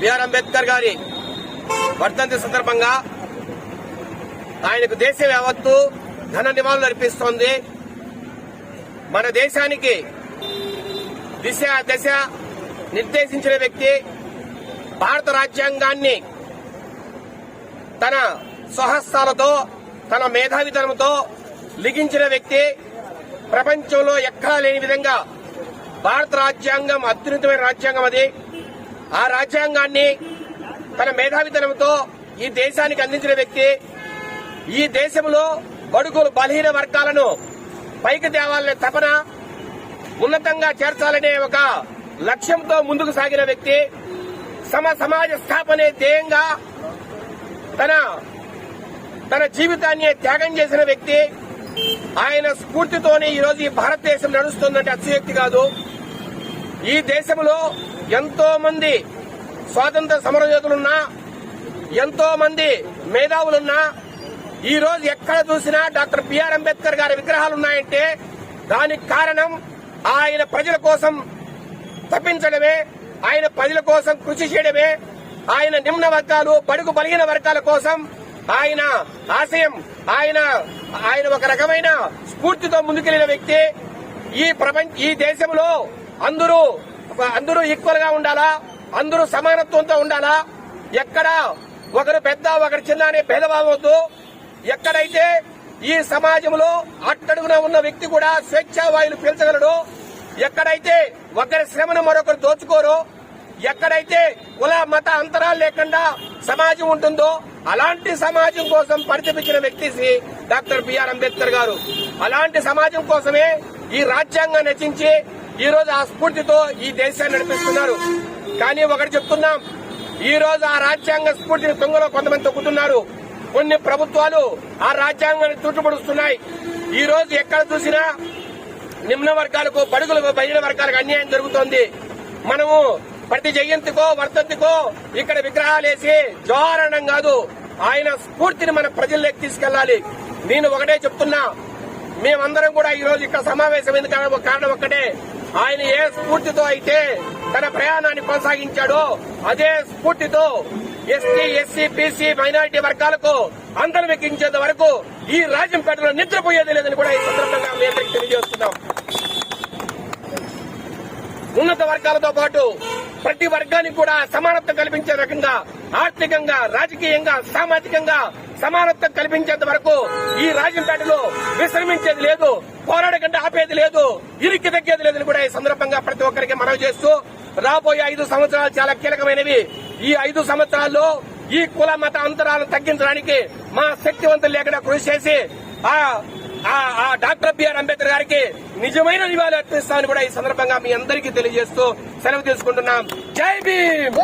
BR Ambedkar గారి వర్ధంతి సందర్భంగా ఆయనకు దేశం యావత్తు ఘన నివాళులు అర్పిస్తోంది. మన దేశానికి దిశ దశ నిర్దేశించిన వ్యక్తి భారత రాజ్యాంగాన్ని తన స్వహస్తాలతో తన మేధావితనంతో లిఖించిన వ్యక్తి. ప్రపంచంలో ఎక్కడా లేని విధంగా భారత రాజ్యాంగం అత్యున్నతమైన రాజ్యాంగం అది. ఆ రాజ్యాంగాన్ని తన మేధావితనంతో ఈ దేశానికి అందించిన వ్యక్తి ఈ దేశంలో బడుగులు బలహీన వర్గాలను పైకి తేవాలనే తపన ఉన్నతంగా చేర్చాలనే ఒక లక్ష్యంతో ముందుకు సాగిన వ్యక్తి సమ సమాజ స్థాపనే ధ్యేయంగా తన తన జీవితాన్ని త్యాగం చేసిన వ్యక్తి ఆయన స్ఫూర్తితోనే ఈరోజు ఈ భారతదేశం నడుస్తుందంటే అతిశయోక్తి కాదు. ఈ దేశంలో ఎంతో మంది స్వాతంత్ర సమరయోధులున్నా ఎంతో మంది మేధావులున్నా ఈ రోజు ఎక్కడ చూసినా డాక్టర్ బిఆర్ అంబేద్కర్ గారి విగ్రహాలు ఉన్నాయంటే దానికి కారణం ఆయన ప్రజల కోసం తప్పించడమే ఆయన ప్రజల కోసం కృషి చేయడమే ఆయన నిమ్న వర్గాలు బడుగు బలిగిన వర్గాల కోసం ఆయన ఆశయం ఆయన ఆయన ఒక రకమైన స్ఫూర్తితో ముందుకెళ్ళిన వ్యక్తి ఈ ప్రపంచ ఈ దేశంలో అందరూ అందరూ ఈక్వల్గా ఉండాలా? అందరూ సమానత్వంతో ఉండాలా? ఎక్కడ ఒకరు పెద్ద ఒకరు చిన్న అనే భేదభావం వద్దు. ఎక్కడైతే ఈ సమాజంలో అట్టడుగున ఉన్న వ్యక్తి కూడా స్వేచ్ఛా వాయులు పీల్చగలడు ఎక్కడైతే ఒకరి శ్రమను మరొకరు దోచుకోరు ఎక్కడైతే కుల మత అంతరాలు లేకుండా సమాజం ఉంటుందో అలాంటి సమాజం కోసం పరితపించిన వ్యక్తి శ్రీ డాక్టర్ బిఆర్ అంబేద్కర్ గారు. అలాంటి సమాజం కోసమే ఈ రాజ్యాంగాన్ని రచించి ఈ రోజు ఆ స్ఫూర్తితో ఈ దేశాన్ని నడిపిస్తున్నారు. కానీ ఒకటి చెప్తున్నాం ఈ రోజు ఆ రాజ్యాంగ స్ఫూర్తిని తొంగలో కొంతమంది తొక్కుతున్నారు. కొన్ని ప్రభుత్వాలు ఆ రాజ్యాంగాన్ని తుట్టుపడుస్తున్నాయి ఈ రోజు ఎక్కడ చూసినా నిమ్న వర్గాలకు బడుగులకు బయట వర్గాలకు అన్యాయం జరుగుతోంది. మనము ప్రతి జయంతికో వర్ధంతికో ఇక్కడ విగ్రహాలు వేసి జోహారణం కాదు ఆయన స్ఫూర్తిని మన ప్రజల్లోకి తీసుకెళ్ళాలి నేను ఒకటే చెప్తున్నా మేమందరం కూడా ఈ రోజు ఇక్కడ సమావేశమైంది కారణం కారణం ఒక్కటే ఆయన ఏ స్ఫూర్తితో అయితే తన ప్రయాణాన్ని కొనసాగించాడో అదే స్ఫూర్తితో ఎస్టీ ఎస్సీ బీసీ మైనారిటీ వర్గాలకు అందరం ఎక్కించేంత వరకు ఈ రాజంపేటలో నిద్రపోయేది లేదని కూడా ఈ సందర్భంగా మీ తెలియజేస్తున్నాం. ఉన్నత వర్గాలతో పాటు ప్రతి వర్గానికి కూడా సమానత్వం కల్పించే రకంగా ఆర్థికంగా రాజకీయంగా సామాజికంగా సమానత్వం కల్పించేంత వరకు ఈ రాజంపేటలో విశ్రమించేది లేదు పోరాడకంటే ఆపేది లేదు ఇరికి తగ్గేది లేదని కూడా ఈ సందర్భంగా ప్రతి ఒక్కరికి మనవి చేస్తూ రాబోయే ఐదు సంవత్సరాలు చాలా కీలకమైనవి ఈ ఐదు సంవత్సరాల్లో ఈ కుల మత అంతరాలను తగ్గించడానికి మా శక్తివంతులు లేకుండా కృషి చేసి ఆ ఆ- ఆ డాక్టర్ బిఆర్ అంబేద్కర్ గారికి నిజమైన నివాళి అర్పిస్తామని కూడా ఈ సందర్భంగా మీ అందరికీ తెలియజేస్తూ సెలవు తీసుకుంటున్నాం జై భీమ్